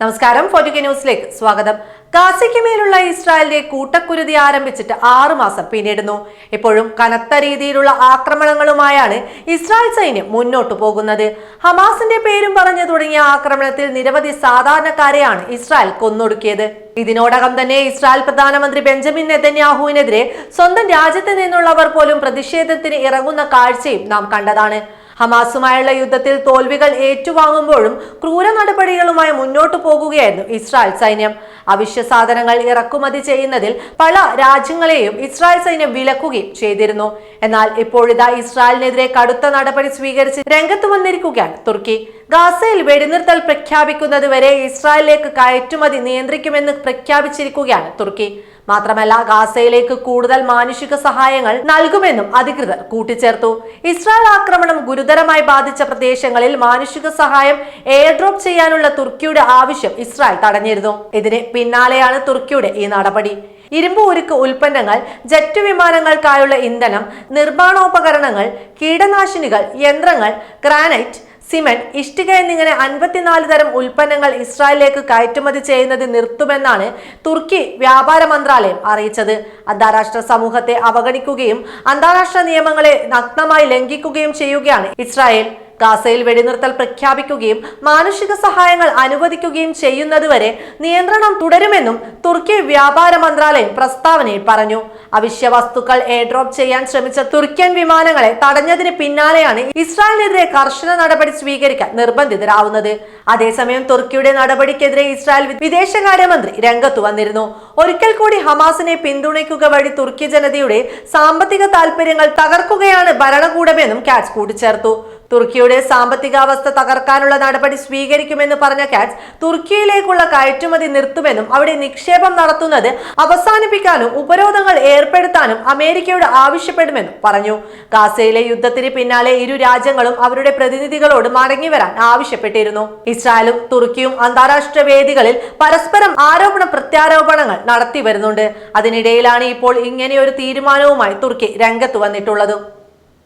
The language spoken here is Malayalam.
നമസ്കാരം ഫോർട്ടിക്ക ന്യൂസിലേക്ക് സ്വാഗതം. ഗാസയ്ക്ക് മേലുള്ള ഇസ്രായേലിന്റെ കൂട്ടക്കുരുതി ആരംഭിച്ചിട്ട് ആറുമാസം പിന്നിടുന്നു. ഇപ്പോഴും കനത്ത രീതിയിലുള്ള ആക്രമണങ്ങളുമായാണ് ഇസ്രായേൽ സൈന്യം മുന്നോട്ടു പോകുന്നത്. ഹമാസിന്റെ പേരും പറഞ്ഞു തുടങ്ങിയ ആക്രമണത്തിൽ നിരവധി സാധാരണക്കാരെയാണ് ഇസ്രായേൽ കൊന്നൊടുക്കിയത്. ഇതിനോടകം തന്നെ ഇസ്രായേൽ പ്രധാനമന്ത്രി ബെഞ്ചമിൻ നെതന്യാഹുവിനെതിരെ സ്വന്തം രാജ്യത്ത് നിന്നുള്ളവർ പോലും പ്രതിഷേധത്തിന് ഇറങ്ങുന്ന കാഴ്ചയും നാം കണ്ടതാണ്. ഹമാസുമായുള്ള യുദ്ധത്തിൽ തോൽവികൾ ഏറ്റുവാങ്ങുമ്പോഴും ക്രൂര നടപടികളുമായി മുന്നോട്ടു പോകുകയായിരുന്നു ഇസ്രായേൽ സൈന്യം. അവശ്യ സാധനങ്ങൾ ഇറക്കുമതി ചെയ്യുന്നതിൽ പല രാജ്യങ്ങളെയും ഇസ്രായേൽ സൈന്യം വിലക്കുകയും ചെയ്തിരുന്നു. എന്നാൽ ഇപ്പോഴിതാ ഇസ്രായേലിനെതിരെ കടുത്ത നടപടി സ്വീകരിച്ച് രംഗത്ത് വന്നിരിക്കുകയാണ് തുർക്കി. ഗാസയിൽ വെടിനിർത്തൽ പ്രഖ്യാപിക്കുന്നത് വരെ ഇസ്രായേലിലേക്ക് കയറ്റുമതി നിയന്ത്രിക്കുമെന്ന് പ്രഖ്യാപിച്ചിരിക്കുകയാണ് തുർക്കി. മാത്രമല്ല ഗാസയിലേക്ക് കൂടുതൽ മാനുഷിക സഹായങ്ങൾ നൽകുമെന്നും അധികൃതർ കൂട്ടിച്ചേർത്തു. ഇസ്രായേൽ ആക്രമണം ഗുരുതരമായി ബാധിച്ച പ്രദേശങ്ങളിൽ മാനുഷിക സഹായം എയർ ഡ്രോപ്പ് ചെയ്യാനുള്ള തുർക്കിയുടെ ആവശ്യം ഇസ്രായേൽ തടഞ്ഞിരുന്നു. ഇതിന് പിന്നാലെയാണ് തുർക്കിയുടെ ഈ നടപടി. ഇരുമ്പ് ഉരുക്ക് ഉൽപ്പന്നങ്ങൾ ജെറ്റ് വിമാനങ്ങൾക്കായുള്ള ഇന്ധനം നിർമ്മാണോപകരണങ്ങൾ കീടനാശിനികൾ യന്ത്രങ്ങൾ ഗ്രാനൈറ്റ് സിമന്റ് ഇഷ്ടിക എന്നിങ്ങനെ അൻപത്തിനാല് തരം ഉൽപ്പന്നങ്ങൾ ഇസ്രായേലിലേക്ക് കയറ്റുമതി ചെയ്യുന്നത് നിർത്തുമെന്നാണ് തുർക്കി വ്യാപാര മന്ത്രാലയം അറിയിച്ചത്. അന്താരാഷ്ട്ര സമൂഹത്തെ അവഗണിക്കുകയും അന്താരാഷ്ട്ര നിയമങ്ങളെ നഗ്നമായി ലംഘിക്കുകയും ചെയ്യുകയാണ് ഇസ്രായേൽ. ഗാസയിൽ വെടിനിർത്തൽ പ്രഖ്യാപിക്കുകയും മാനുഷിക സഹായങ്ങൾ അനുവദിക്കുകയും ചെയ്യുന്നതുവരെ നിയന്ത്രണം തുടരുമെന്നും തുർക്കി വ്യാപാര മന്ത്രാലയം പ്രസ്താവനയിൽ പറഞ്ഞു. അവശ്യ വസ്തുക്കൾ എയർഡ്രോപ്പ് ചെയ്യാൻ ശ്രമിച്ച തുർക്കിയൻ വിമാനങ്ങളെ തടഞ്ഞതിന് പിന്നാലെയാണ് ഇസ്രായേലിനെതിരെ കർശന നടപടി സ്വീകരിക്കാൻ നിർബന്ധിതരാവുന്നത്. അതേസമയം തുർക്കിയുടെ നടപടിക്കെതിരെ ഇസ്രായേൽ വിദേശകാര്യമന്ത്രി രംഗത്തു വന്നിരുന്നു. ഒരിക്കൽ കൂടി ഹമാസിനെ പിന്തുണയ്ക്കുക വഴി തുർക്കി ജനതയുടെ സാമ്പത്തിക താൽപര്യങ്ങൾ തകർക്കുകയാണ് ഭരണകൂടമെന്നും കാറ്റ്സ് കൂട്ടിച്ചേർത്തു. തുർക്കിയുടെ സാമ്പത്തികാവസ്ഥ തകർക്കാനുള്ള നടപടി സ്വീകരിക്കുമെന്ന് പറഞ്ഞ കാറ്റ്സ് തുർക്കിയിലേക്കുള്ള കയറ്റുമതി നിർത്തുമെന്നും അവിടെ നിക്ഷേപം നടത്തുന്നത് അവസാനിപ്പിക്കാനും ഉപരോധങ്ങൾ ഏർപ്പെടുത്താനും അമേരിക്കയോട് ആവശ്യപ്പെടുമെന്നും പറഞ്ഞു. ഗാസയിലെ യുദ്ധത്തിന് പിന്നാലെ ഇരു രാജ്യങ്ങളും അവരുടെ പ്രതിനിധികളോട് മടങ്ങി വരാൻ ആവശ്യപ്പെട്ടിരുന്നു. ഇസ്രായേലും തുർക്കിയും അന്താരാഷ്ട്ര വേദികളിൽ പരസ്പരം ആരോപണ പ്രത്യാരോപണങ്ങൾ നടത്തി വരുന്നുണ്ട്. അതിനിടയിലാണ് ഇപ്പോൾ ഇങ്ങനെയൊരു തീരുമാനവുമായി തുർക്കി രംഗത്ത് വന്നിട്ടുള്ളത്.